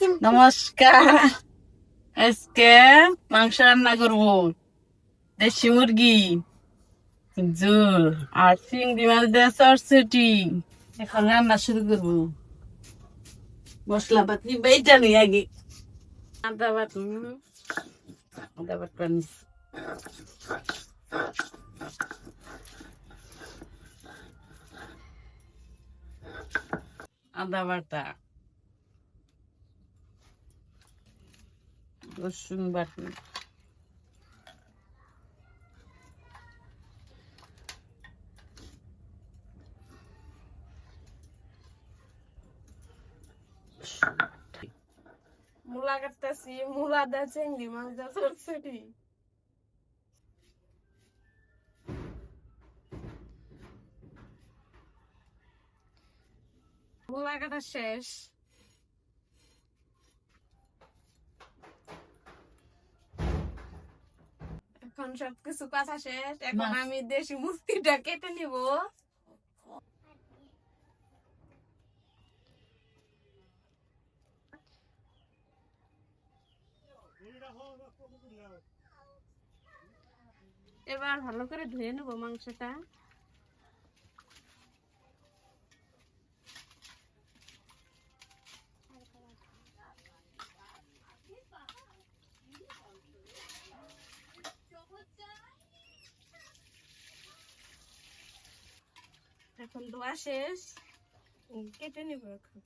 নমস্কার। আজকে মাংস রান্না করব। দেশি মুরগি ঝোল আর চিংড়ি মাছ দিয়ে চটচটি এখন রান্না শুরু করব। মশলা পাতি বেটা নেই আগে। আদা বাট আদা বাট পানিস আদা রসুন বাটি। মূলা কাটতেছি মূলা দা চিংড়ি মাছ দা চটচটি। মূলা কাটা শেষ। এখন সবকিছু কাটা শেষ এখন আমি দেশি মুক্তিটা কেটে নিব। এবার ভালো করে ধুয়ে নেব মাংসটা। এখন ধোয়া শেষ। কেটে নেব এখন।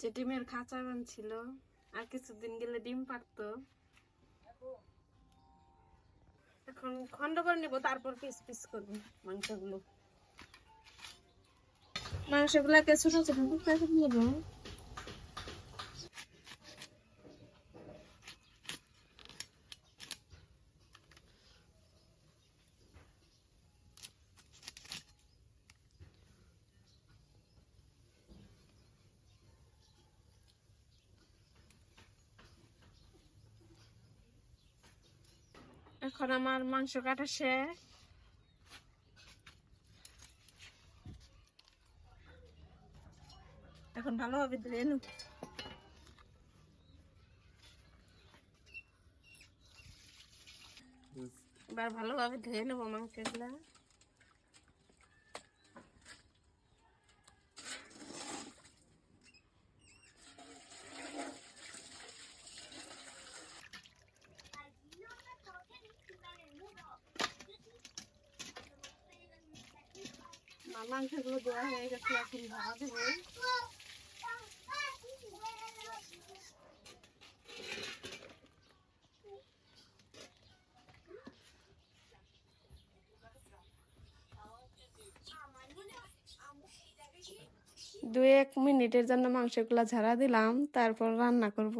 যে ডিমের খাঁচা ছিল। আর কিছুদিন গেলে ডিম পারতো এখন খন্ড করে নেব, তারপর পিস পিস করব মাংসগুলো। মাংসগুলো ছোট ছোট নেব। এখন আমার মাংস কাটা শেষ। এখন ভালোভাবে ধুয়ে নেব। এবার ভালোভাবে ধুয়ে নেব মাংসগুলা আমার মাংসগুলো হয়ে গেছে এখন দু এক মিনিটের জন্য মাংসগুলো ঝাড়া দিলাম, তারপর রান্না করব।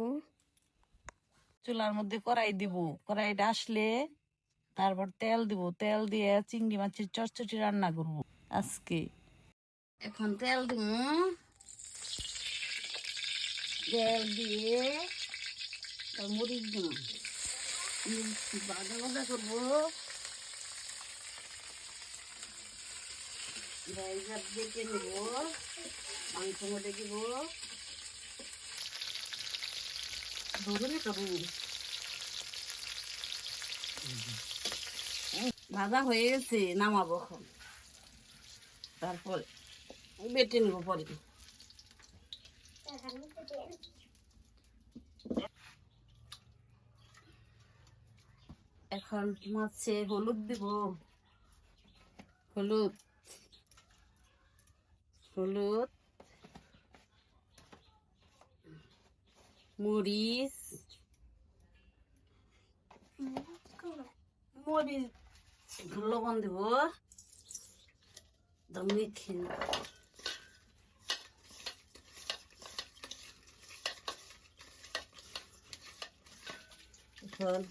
চুলার মধ্যে কড়াই দিব। কড়াইটা আসলে তারপর তেল দিব। তেল দিয়ে চিংড়ি মাছের চটচটি রান্না করব। আজকে এখন তেল দিব। তেল দিয়ে মরিচ দিব। ভাজা ভাজা করব। রাইজার দেখে নেব। মাংস মধ্যে দিব। ধরে করব ভাজা হয়ে গেছে, নামাবো এখন। তারপর বেটে নেব পরে। এখন মাছে হলুদ দিব। হলুদ। হলুদ। মরিচ। পরি লবণ দিব। দম মিথি এখন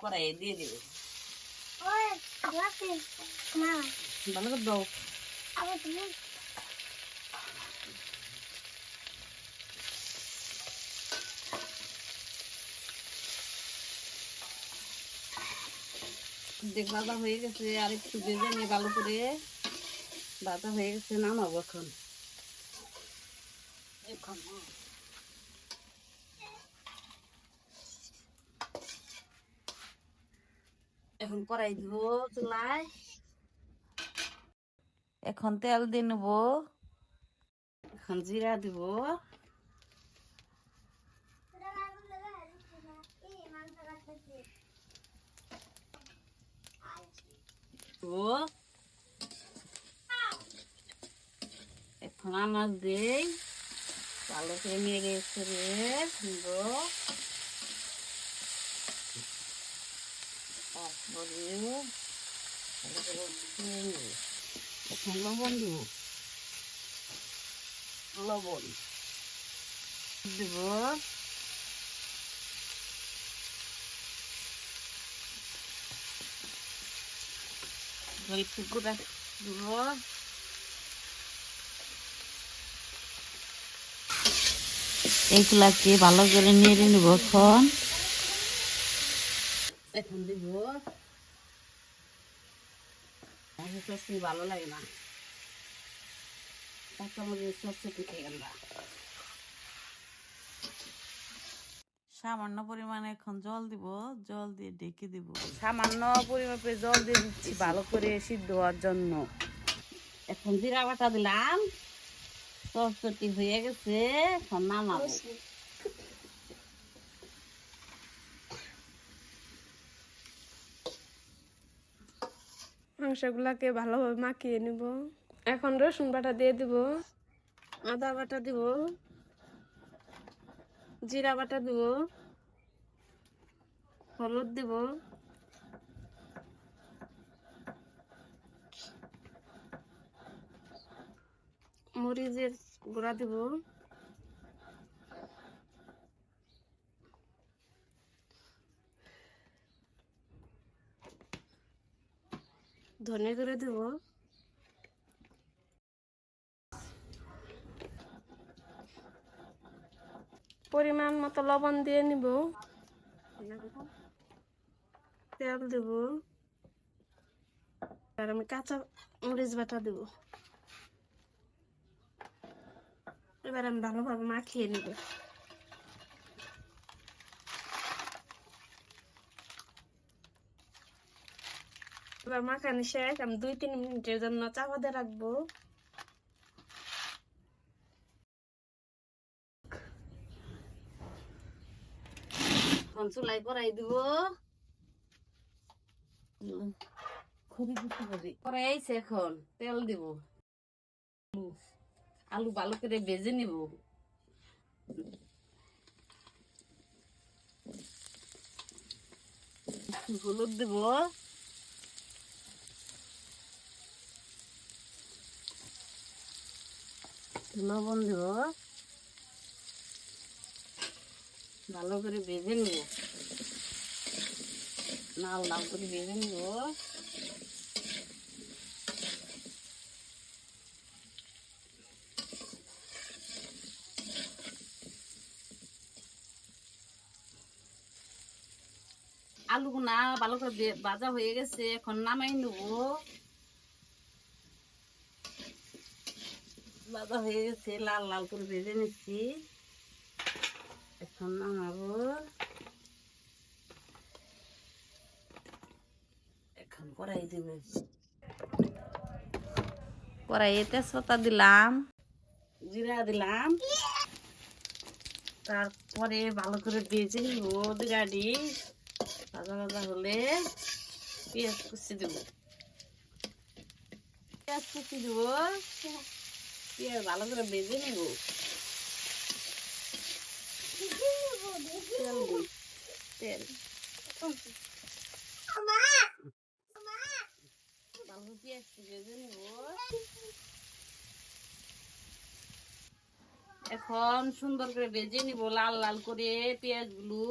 কড়াই দিয়ে দিব ওই রাতে মা ভালো করে দাও আবার তুমি দেখ বাজা হয়ে গেছে আর একটু ভেজে নিয়ে ভালো করে বাজা হয়ে গেছে নামাবো এখন এখন কড়াই দিব চুলায় এখন তেল দিয়ে নেব। এখন জিরা দিব। এখন আমার দেই। ভালো করে ছেড়ে দিব। এখন লবণ দিব লবণ দিব একটু দিব এইগুলাকে ভালো করে নেড়ে নেব এখন। এখন দিব ভালো লাগে না। গেলা সামান্য পরিমাণে এখন জল দিব জল দিয়ে ঢেকে দিব। সামান্য পরিমাণে জল দিয়ে দিচ্ছি ভালো করে সিদ্ধ হওয়ার জন্য। এখন জিরা বাটা দিলাম। চটচটি হয়ে গেছে এখন নামাবো। মাংসগুলাকে ভালোভাবে মাখিয়ে নিব। এখন রসুন বাটা দিয়ে দিব, আদা বাটা দিব, জিরা বাটা দিব, হলুদ দিব, মরিচের গুঁড়া দিব। ধনে করে দেব। পরিমাণ মতো লবণ দিয়ে নিব। তেল দেব। আর আমি কাঁচা মরিচ বাটা দেব। এবার আমি ভালোভাবে মাখিয়ে নিব। এবার মাখানি শেষ, আমি দুই তিন মিনিটের জন্য চাপা দিয়ে রাখব। এখন চুলাই দিব। এখন, তেল দিব। আলু- ভালো করে ভেজে নিব। হলুদ দেব। লবণ দেব ভালো করে ভেজে নিব। লাল লাল করে ভেজে নিব। আলু না ভালো করে ভাজা হয়ে গেছে, এখন নামাই নেব। ভাজা হয়ে গেছে লাল লাল করে ভেজে নিচ্ছি। এখন নামাবো। এখন কড়াই দেবে। কড়াইয়ে তেজপাতা দিলাম। জিরা দিলাম। তারপরে ভালো করে ভেজে নিব জিরাটি ভাজা ভাজা হলে পেঁয়াজ কুচি দেব। পেঁয়াজ কুচি দেব। পেঁয়াজ ভালো করে ভেজে নিব। এখন সুন্দর করে ভেজে নিব, লাল লাল করে পেঁয়াজগুলো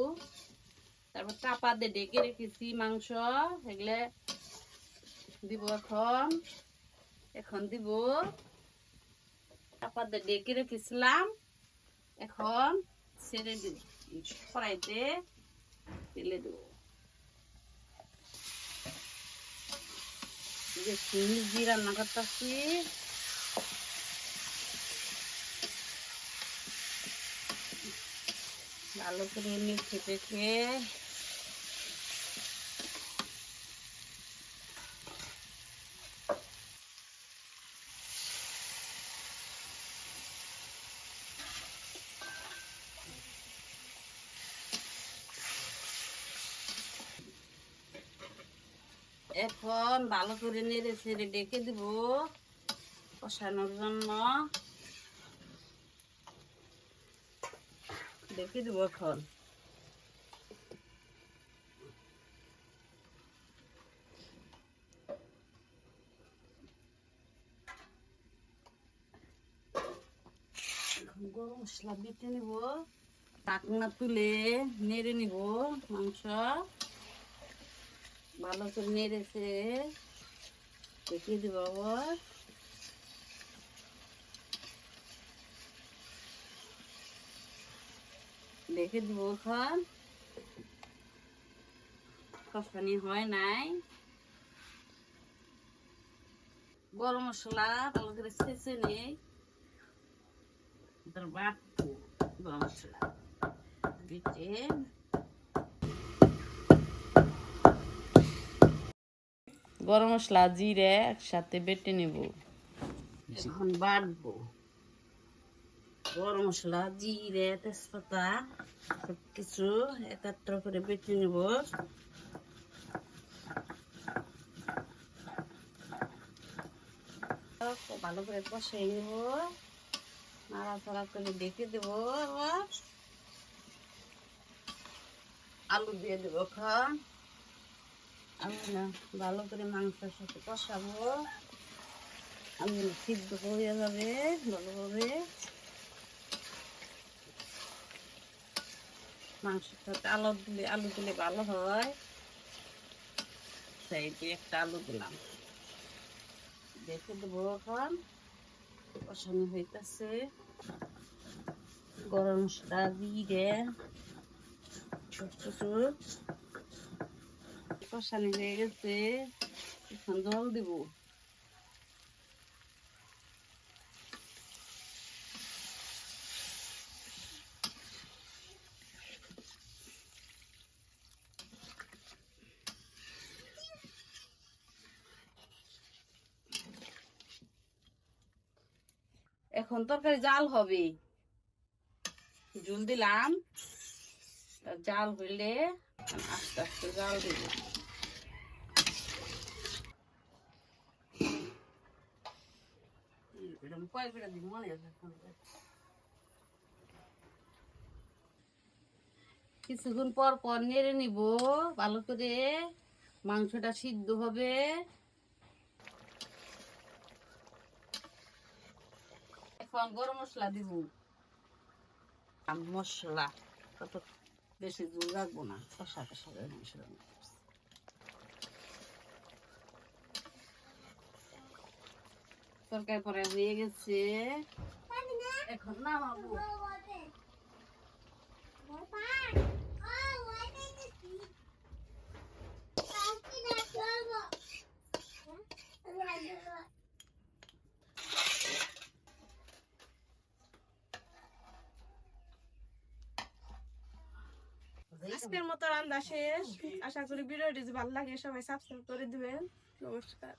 তারপর চাপা দিয়ে ডেকে রেখেছি মাংস, এগুলো দিব এখন। এখন দিব দিয়ে ডেকে রেখেছিলাম। এখন ছেড়ে দিব কড়াইতে তেলে দেব। চিনি রান্না করতেছি। ভালো করে মিশে রেখে এখন ভালো করে নেড়ে ছেড়ে ডেকে দিব কষানোর জন্য। ডেকে দিব এখন। গরম মশলা বেটে নিব। টাকনা তুলে নেড়ে নিব মাংস। ভালো করে নেড়েছে দেখিয়ে দিব আবার দেখে দিব এখন কষানি হয় নাই। গরম মশলা ভালো করে ছেঁচে নেই বাটবো গরম মশলা। বেটে গরম মশলা জিরে একসাথে বেটে নিব। এখন বাটবো। গরম মশলা, জিরে, তেজপাতা সব কিছু একাত্র করে বেটে নিব। ভালো করে কষাই নিব। নাড়াচাড়া করে ডেকে দেব আবার। আলু দিয়ে দেবো খান আমি না ভালো করে মাংসের সাথে কষাবো। আমি সিদ্ধ হয়ে যাবে, ভালোভাবে। মাংসের সাথে আলু দিলে আলু দিলে ভালো হয়। সেই দিয়ে একটা আলু দিলাম। দেখে দেবো এখন। কষানো হইতেছে। গরম মশলা দিয়ে। ছোট ছোট কষানি হয়ে গেছে, এখন জল দিব। এখন তরকারি জাল হবে। জল দিলাম জাল হইলে আস্তে আস্তে জাল দিব। এরকম কয় বেড়া দিব, মনে আছে। কিছুক্ষণ পর পর নেড়ে নিব, ভালো করে। মাংসটা সিদ্ধ হবে। এখন গরম মশলা দিব। মশলা, কত বেশি জোর রাখব না, কষা কষা মশলা তরকারি পরে হয়ে গেছে। এখন আজকের মতো রান্না শেষ। আশা করি ভিডিওটি ভালো লাগে, সবাই সাবস্ক্রাইব করে দিবেন। নমস্কার।